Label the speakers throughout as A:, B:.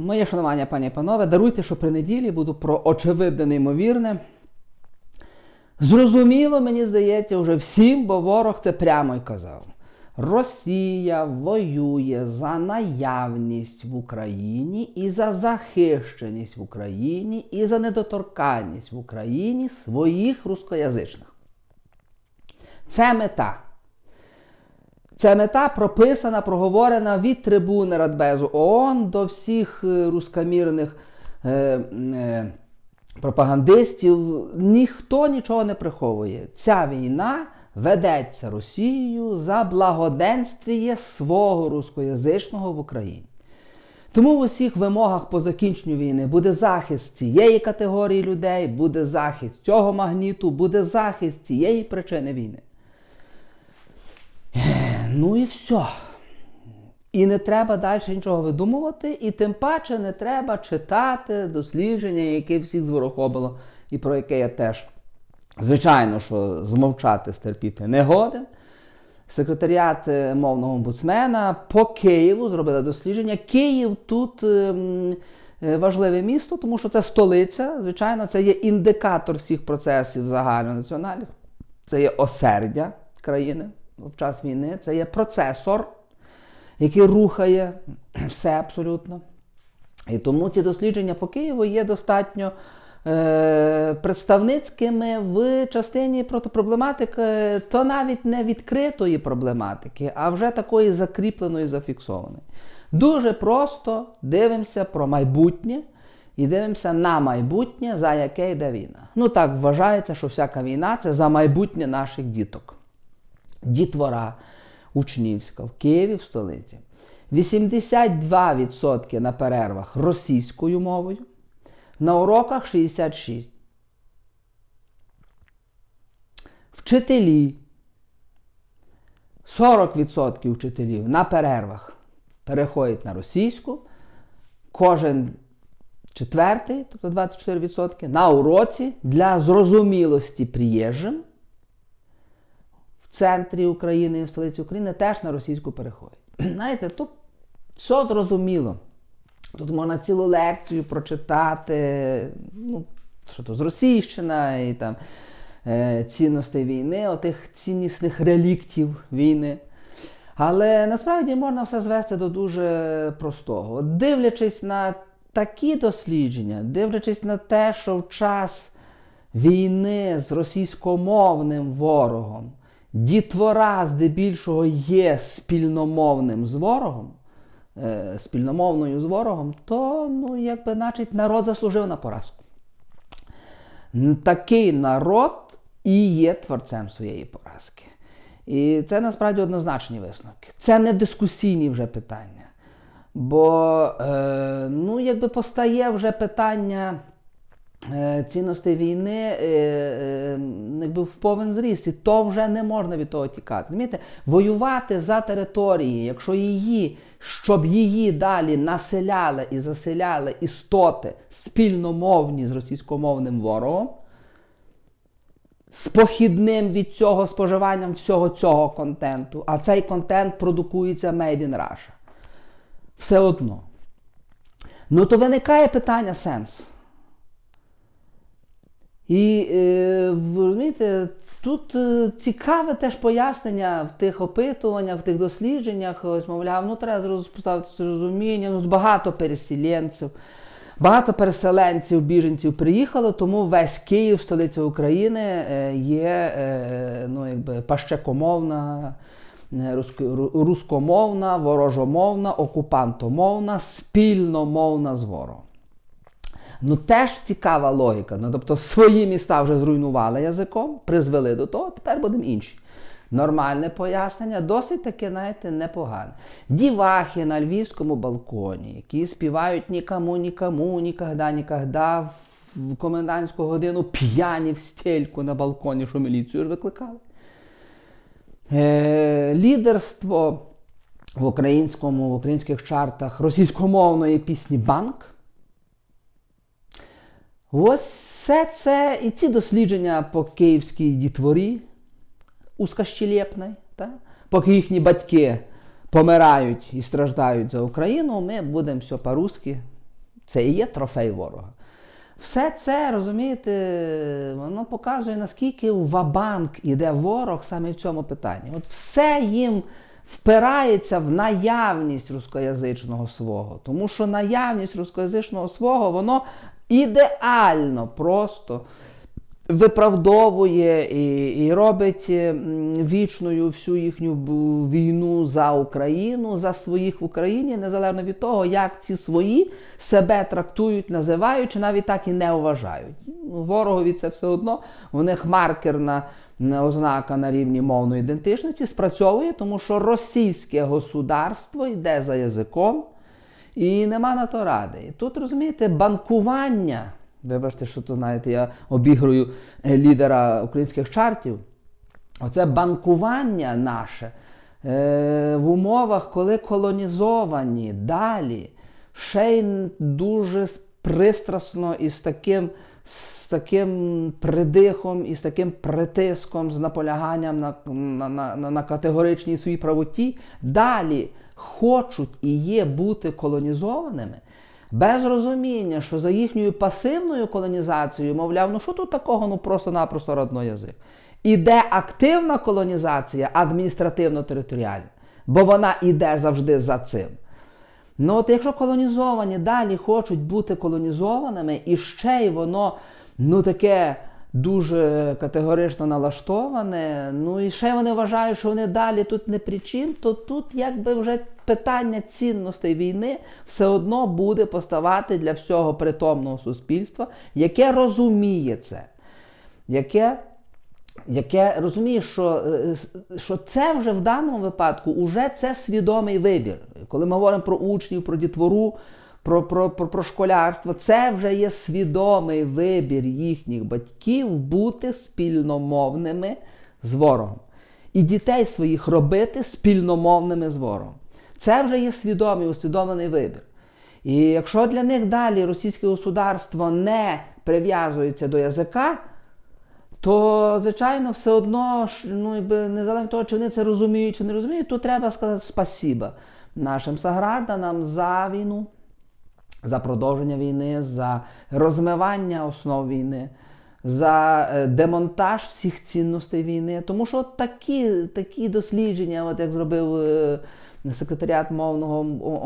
A: Моє шанування, пані і панове, даруйте, що при неділі буду про очевидне неймовірне. Зрозуміло, мені здається, вже всім, бо ворог це прямо й казав. Росія воює за наявність в Україні і за захищеність в Україні і за недоторканність в Україні своїх рускоязичних. Це мета. Ця мета прописана, проговорена від трибуни Радбезу ООН до всіх е, рускомірних е, е, пропагандистів. Ніхто нічого не приховує. Ця війна ведеться Росією за благоденствіє свого рускоязичного в Україні. Тому в усіх вимогах по закінченню війни буде захист цієї категорії людей, буде захист цього магніту, буде захист цієї причини війни. Ну і все. І не треба далі нічого видумувати, і тим паче не треба читати дослідження, яке всіх зворохобило, і про яке я теж, звичайно, що змовчати, стерпіти не годен. Секретаріат е, мовного омбудсмена по Києву зробили дослідження. Київ тут ем, е, важливе місто, тому що це столиця. Звичайно, це є індикатор всіх процесів загальнонаціональних. Це є осердя країни в час війни, це є процесор, який рухає все абсолютно. І тому ці дослідження по Києву є достатньо е, представницькими в частині проблематики, то навіть не відкритої проблематики, а вже такої закріпленої, зафіксованої. Дуже просто дивимося про майбутнє і дивимося на майбутнє, за яке йде війна. Ну так вважається, що всяка війна це за майбутнє наших діток. Дітвора учнівська в Києві в столиці. 82% на перервах російською мовою, на уроках 66%. Вчителі. 40% вчителів на перервах переходять на російську. Кожен четвертий, тобто 24%, на уроці для зрозумілості приїжджим центрі України і в столиці України теж на російську переходять. Знаєте, тут все зрозуміло. Тут можна цілу лекцію прочитати, ну, що то з Російщина і там е, цінностей війни, отих ціннісних реліктів війни. Але насправді можна все звести до дуже простого. Дивлячись на такі дослідження, дивлячись на те, що в час війни з російськомовним ворогом дітвора здебільшого є спільномовним з ворогом, е, спільномовною з ворогом, то ну, якби, значить, народ заслужив на поразку. Такий народ і є творцем своєї поразки. І це насправді однозначні висновки. Це не дискусійні вже питання. Бо е, ну, якби постає вже питання цінностей війни е, е, якби в повен зріст, і то вже не можна від того тікати. Розумієте? Воювати за території, якщо її, щоб її далі населяли і заселяли істоти спільномовні з російськомовним ворогом, з похідним від цього споживанням всього цього контенту, а цей контент продукується Made in Russia. Все одно. Ну, то виникає питання сенсу. І е, розумієте, тут е, цікаве теж пояснення в тих опитуваннях, в тих дослідженнях, ось, мовляв, ну треба поставити розуміння, ну, багато переселенців. Багато переселенців, біженців приїхало, тому весь Київ, столиця України, е, є ну, якби, пащекомовна, рускомовна, ворожомовна, окупантомовна, спільномовна з ворогом. Ну, теж цікава логіка. Ну, Тобто свої міста вже зруйнували язиком, призвели до того, тепер будемо інші. Нормальне пояснення, досить таке, знаєте, непогане. Дівахи на львівському балконі, які співають нікому, нікому, нікогда, нікогда в комендантську годину п'яні в стельку на балконі, що міліцію ж викликали. Е, Лідерство в українському, в українських чартах російськомовної пісні Банк. Ось все це і ці дослідження по київській дітворі узкощелепної, та? поки їхні батьки помирають і страждають за Україну, ми будемо все по-русски Це і є трофей ворога. Все це, розумієте, воно показує, наскільки вабанк іде ворог саме в цьому питанні. От все їм впирається в наявність рускоязичного свого. Тому що наявність рускоязичного свого, воно ідеально просто виправдовує і, і робить вічною всю їхню війну за Україну, за своїх в Україні, незалежно від того, як ці свої себе трактують, називають, чи навіть так і не вважають. Ну, Ворогові це все одно, у них маркерна ознака на рівні мовної ідентичності спрацьовує, тому що російське государство йде за язиком. І нема на то ради. І тут розумієте, банкування. Вибачте, що тут, знаєте, я обігрую е, лідера українських чартів. Оце банкування наше е, в умовах, коли колонізовані далі, ще й дуже пристрасно і з таким, з таким придихом, і з таким притиском, з наполяганням на, на, на, на, на категоричній своїй правоті, далі хочуть і є бути колонізованими. Без розуміння, що за їхньою пасивною колонізацією, мовляв, ну що тут такого, ну просто-напросто родной язик. Іде активна колонізація адміністративно-територіальна, бо вона іде завжди за цим. Ну от якщо колонізовані далі хочуть бути колонізованими, і ще й воно ну таке дуже категорично налаштоване, ну і ще вони вважають, що вони далі тут не при чим, то тут якби вже питання цінностей війни все одно буде поставати для всього притомного суспільства, яке розуміє це, яке яке розуміє, що, е, що це вже в даному випадку уже це свідомий вибір. Коли ми говоримо про учнів, про дітвору, про, про, про, про школярство, це вже є свідомий вибір їхніх батьків бути спільномовними з ворогом. І дітей своїх робити спільномовними з ворогом. Це вже є свідомий, усвідомлений вибір. І якщо для них далі російське государство не прив'язується до язика, то, звичайно, все одно, ну, якби, незалежно від того, чи вони це розуміють, чи не розуміють, то треба сказати спасіба нашим согражданам за війну, за продовження війни, за розмивання основ війни, за е, демонтаж всіх цінностей війни. Тому що такі, такі дослідження, от як зробив е, секретаріат мовного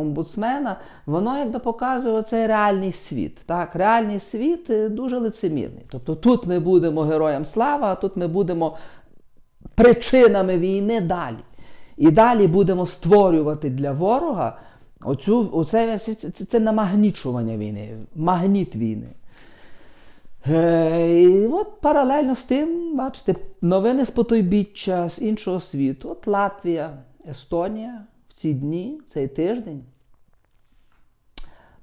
A: омбудсмена, воно якби показує цей реальний світ. Так? Реальний світ е, дуже лицемірний. Тобто тут ми будемо героям слава, а тут ми будемо причинами війни далі. І далі будемо створювати для ворога оцю, оце, це, це, це намагнічування війни, магніт війни. Е, І от паралельно з тим, бачите, новини з потойбіччя з іншого світу. От Латвія, Естонія в ці дні, цей тиждень,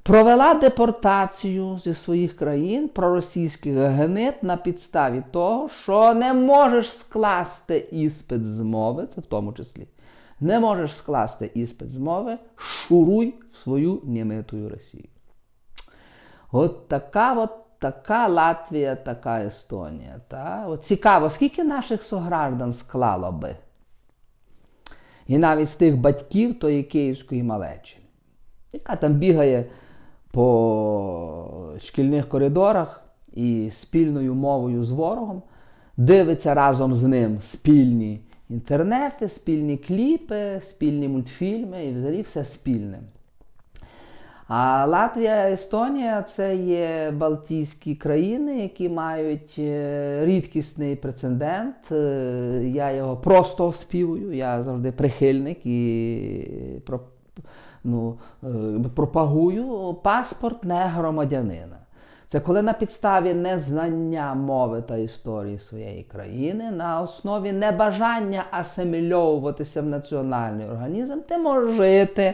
A: провела депортацію зі своїх країн проросійських генит на підставі того, що не можеш скласти іспит з мови, це в тому числі. Не можеш скласти іспит з мови, шуруй в свою німитую Росію. От така от така Латвія, така Естонія. Та? От цікаво, скільки наших сограждан склало би? І навіть з тих батьків тої київської малечі, яка там бігає по шкільних коридорах і спільною мовою з ворогом, дивиться разом з ним спільні інтернети, спільні кліпи, спільні мультфільми і взагалі все спільне. А Латвія, Естонія це є Балтійські країни, які мають е, рідкісний прецедент. Е, Я його просто оспівую, я завжди прихильник і ну, е, пропагую паспорт не громадянина. Це коли на підставі незнання мови та історії своєї країни, на основі небажання асимільовуватися в національний організм, ти можеш жити,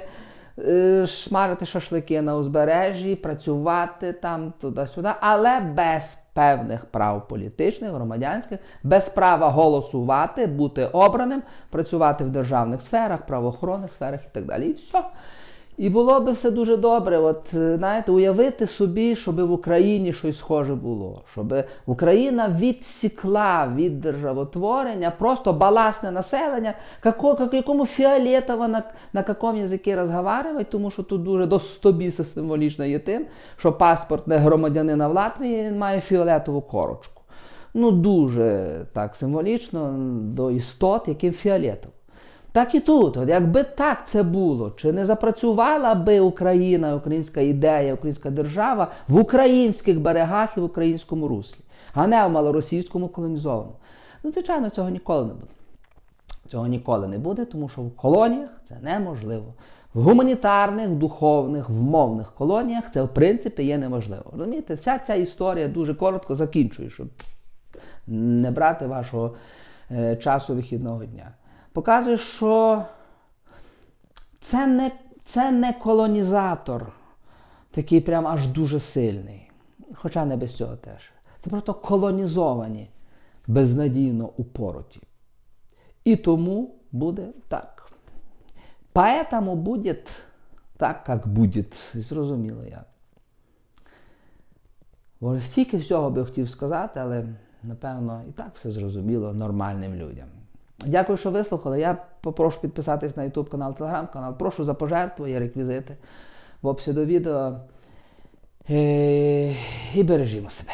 A: е, шмарити шашлики на узбережжі, працювати там туди-сюди, але без певних прав політичних, громадянських, без права голосувати, бути обраним, працювати в державних сферах, правоохоронних сферах і так далі. І все. І було би все дуже добре. От е, знаєте, уявити собі, щоб в Україні щось схоже було, щоб Україна відсікла від державотворення просто баласне населення, како, якому фіолетово на, на якому язикі розговаривать, тому що тут дуже до стобіса символічно є тим, що паспорт не громадянина в Латвії він має фіолетову корочку. Ну, дуже так символічно до істот, яким фіолетово. Так і тут, от якби так це було, чи не запрацювала би Україна, українська ідея, українська держава в українських берегах і в українському руслі, а не в малоросійському колонізованому. Ну, звичайно, цього ніколи не буде. Цього ніколи не буде, тому що в колоніях це неможливо. В гуманітарних, духовних, в мовних колоніях це в принципі є неможливо. Розумієте, вся ця історія дуже коротко закінчує, щоб не брати вашого е, часу вихідного дня. Показує, що це не, це не колонізатор, такий прям аж дуже сильний. Хоча не без цього теж. Це просто колонізовані безнадійно упороті. І тому буде так. Поэтому будет так, як буде. Зрозуміло як. Бо стільки всього би хотів сказати, але напевно і так все зрозуміло нормальним людям. Дякую, що вислухали. Я попрошу підписатись на YouTube канал, Telegram канал. Прошу за пожертву, є реквізити в описі до відео. Е, І бережімо себе.